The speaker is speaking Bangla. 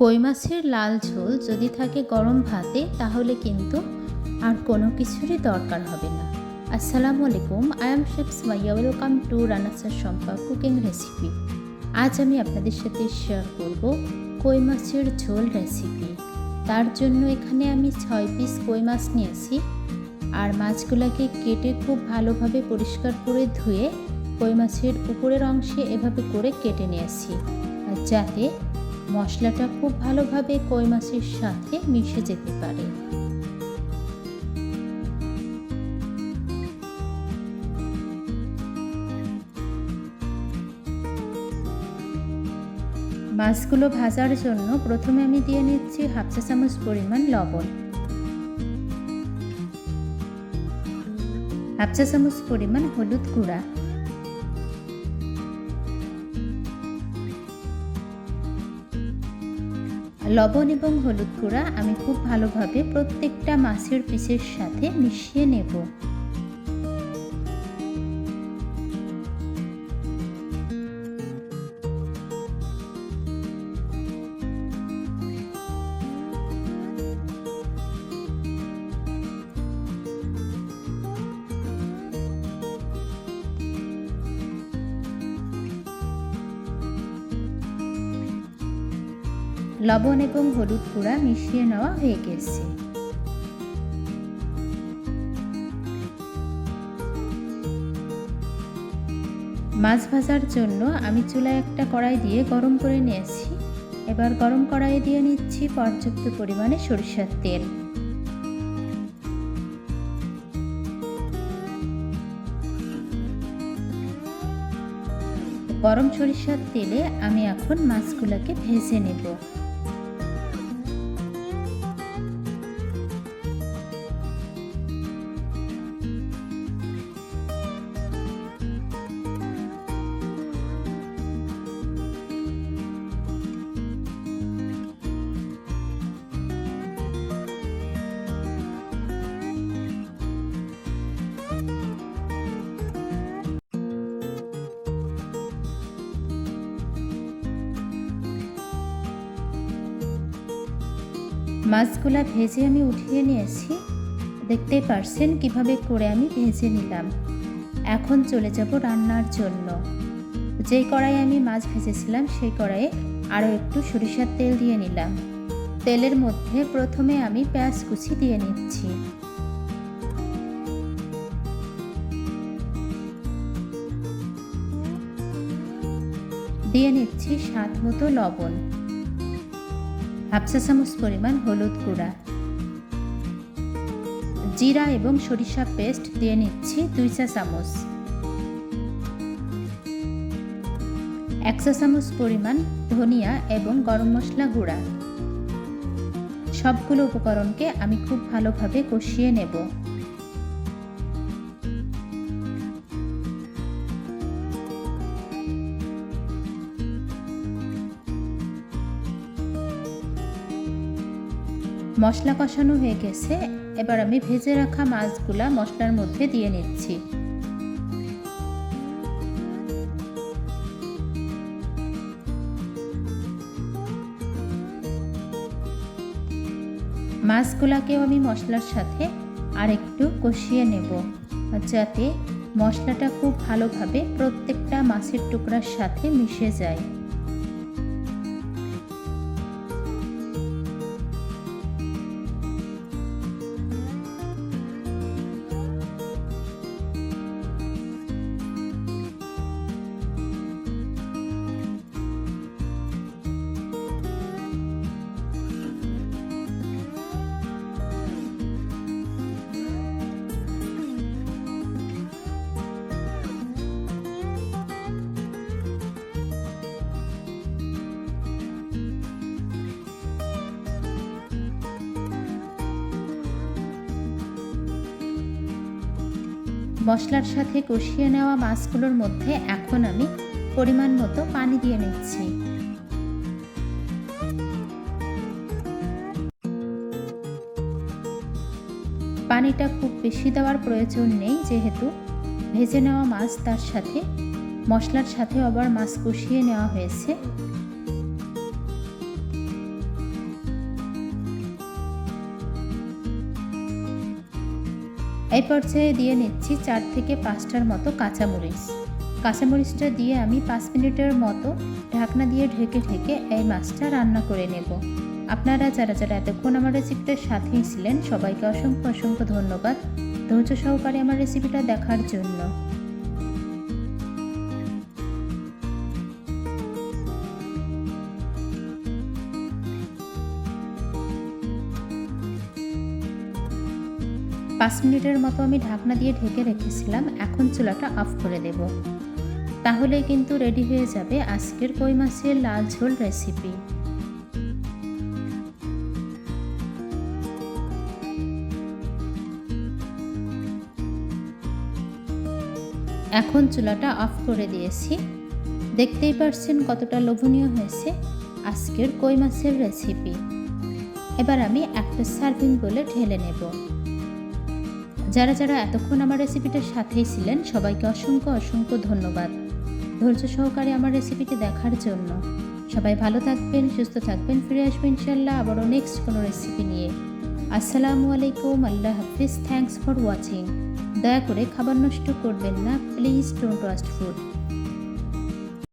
কই মাছের লাল ঝোল যদি থাকে গরম ভাতে, তাহলে কিন্তু আর কোনো কিছুরই দরকার হবে না। আসসালামু আলাইকুম I am Sheikh Sumaiya welcome to Ranasar Sampa cooking recipe আজ আমি আপনাদের সাথে শেয়ার করব কই মাছের ঝোল রেসিপি তার জন্য এখানে আমি ছয় পিস কই মাছ নিয়েছি। আর মাছগুলোকে কেটে খুব ভালোভাবে পরিষ্কার করে ধুয়ে কই মাছের উপরের অংশে এভাবে করে কেটে নিয়েছি। যাতে মশলাটা খুব ভালোভাবে কই মাছের সাথে মিশে যেতে পারে। মাছগুলো ভাজার জন্য প্রথমে আমি দিয়ে নিচ্ছি হাফ চা চামচ পরিমাণ লবণ। হাফ চা চামচ পরিমাণ হলুদ গুঁড়া। লবণ এবং হলুদ গুঁড়া আমি খুব ভালোভাবে প্রত্যেকটা মাছের পিসের সাথে মিশিয়ে নেব। লবণ এবং হলুদ গুঁড়া মিশিয়ে নেওয়া হয়ে গেছে। মাছ ভাজার জন্য আমি চুলায় একটা কড়াই দিয়ে গরম করে নিয়েছি। এবার গরম কড়াইয়ে দিয়ে নিচ্ছি পর্যাপ্ত পরিমাণে সরিষার তেল। গরম সরিষার তেলে আমি এখন মাছগুলোকে ভেজে নেব। মাছগুলা ভেজে আমি উঠিয়ে নিয়েছি। দেখতেই পারছেন কীভাবে করে আমি ভেজে নিলাম। এখন চলে যাব রান্নার জন্য। যেই কড়াইয়ে আমি মাছ ভেজেছিলাম, সেই কড়াইয়ে আরও একটু সরিষার তেল দিয়ে নিলাম। তেলের মধ্যে প্রথমে আমি পেঁয়াজ কুচি দিয়ে নিচ্ছি। দিয়ে নিচ্ছি স্বাদ মতো লবণ। হাফ চা চামচ পরিমাণ হলুদ গুঁড়া। জিরা এবং সরিষা পেস্ট দিয়ে নিচ্ছি দুই চা চামচ। এক চা চামচ পরিমাণ ধনিয়া এবং গরম মশলা গুঁড়া। সবগুলো উপকরণকে আমি খুব ভালোভাবে কষিয়ে নেব। মশলা কষানো হয়ে গেছে। এবার আমি ভেজে রাখা মাছগুলা মশলার মধ্যে দিয়ে নিচ্ছি। মাছগুলাকেও আমি মশলার সাথে আর একটু কষিয়ে নেব, যাতে মশলাটা খুব ভালোভাবে প্রত্যেকটা মাছের টুকরার সাথে মিশে যায়। মশলার সাথে কষিয়ে নেওয়া মাছগুলোর মধ্যে এখন আমি পরিমাণ মতো পানি দিয়ে নিচ্ছি। পানিটা খুব বেশি দেওয়ার প্রয়োজন নেই, যেহেতু ভেজে নেওয়া মাছ তার সাথে মশলার সাথে আবার মাছ কষিয়ে নেওয়া হয়েছে। এই পর্যায়ে দিয়ে নিচ্ছি চার থেকে পাঁচটার মতো কাঁচামরিচ। কাঁচামরিচটা দিয়ে আমি পাঁচ মিনিটের মতো ঢাকনা দিয়ে ঢেকে ঢেকে এই মাছটা রান্না করে নেব। আপনারা যারা যারা এতক্ষণ আমার রেসিপিটার সাথেই ছিলেন, সবাইকে অসংখ্য অসংখ্য ধন্যবাদ। ধৈর্য সহকারে আমার রেসিপিটা দেখার জন্য। পাঁচ মিনিটের মতো আমি ঢাকনা দিয়ে ঢেকে রেখেছিলাম, এখন চুলাটা অফ করে দেব। তাহলে কিন্তু রেডি হয়ে যাবে আজকের কই মাছের লাল ঝোল রেসিপি এখন চুলাটা অফ করে দিয়েছি। দেখতেই পারছেন কতটা লোভনীয় হয়েছে আজকের কই মাছের রেসিপি এবার আমি একটা সার্ভিং বলে ঢেলে নেব। যারা যারা এতক্ষণ আমার রেসিপিটার সাথেই ছিলেন, সবাইকে অসংখ্য অসংখ্য ধন্যবাদ। ধৈর্য সহকারে আমার রেসিপিটি দেখার জন্য। সবাই ভালো থাকবেন, সুস্থ থাকবেন, ফিরে আসবেন ইনশাল্লাহ আবারও নেক্সট কোনো রেসিপি নিয়ে। আসসালামু আলাইকুম, আল্লাহ হাফিজ থ্যাংকস ফর ওয়াচিং দয়া করে খাবার নষ্ট করবেন না প্লিজ ডোন্ট ওয়াস্ট ফুড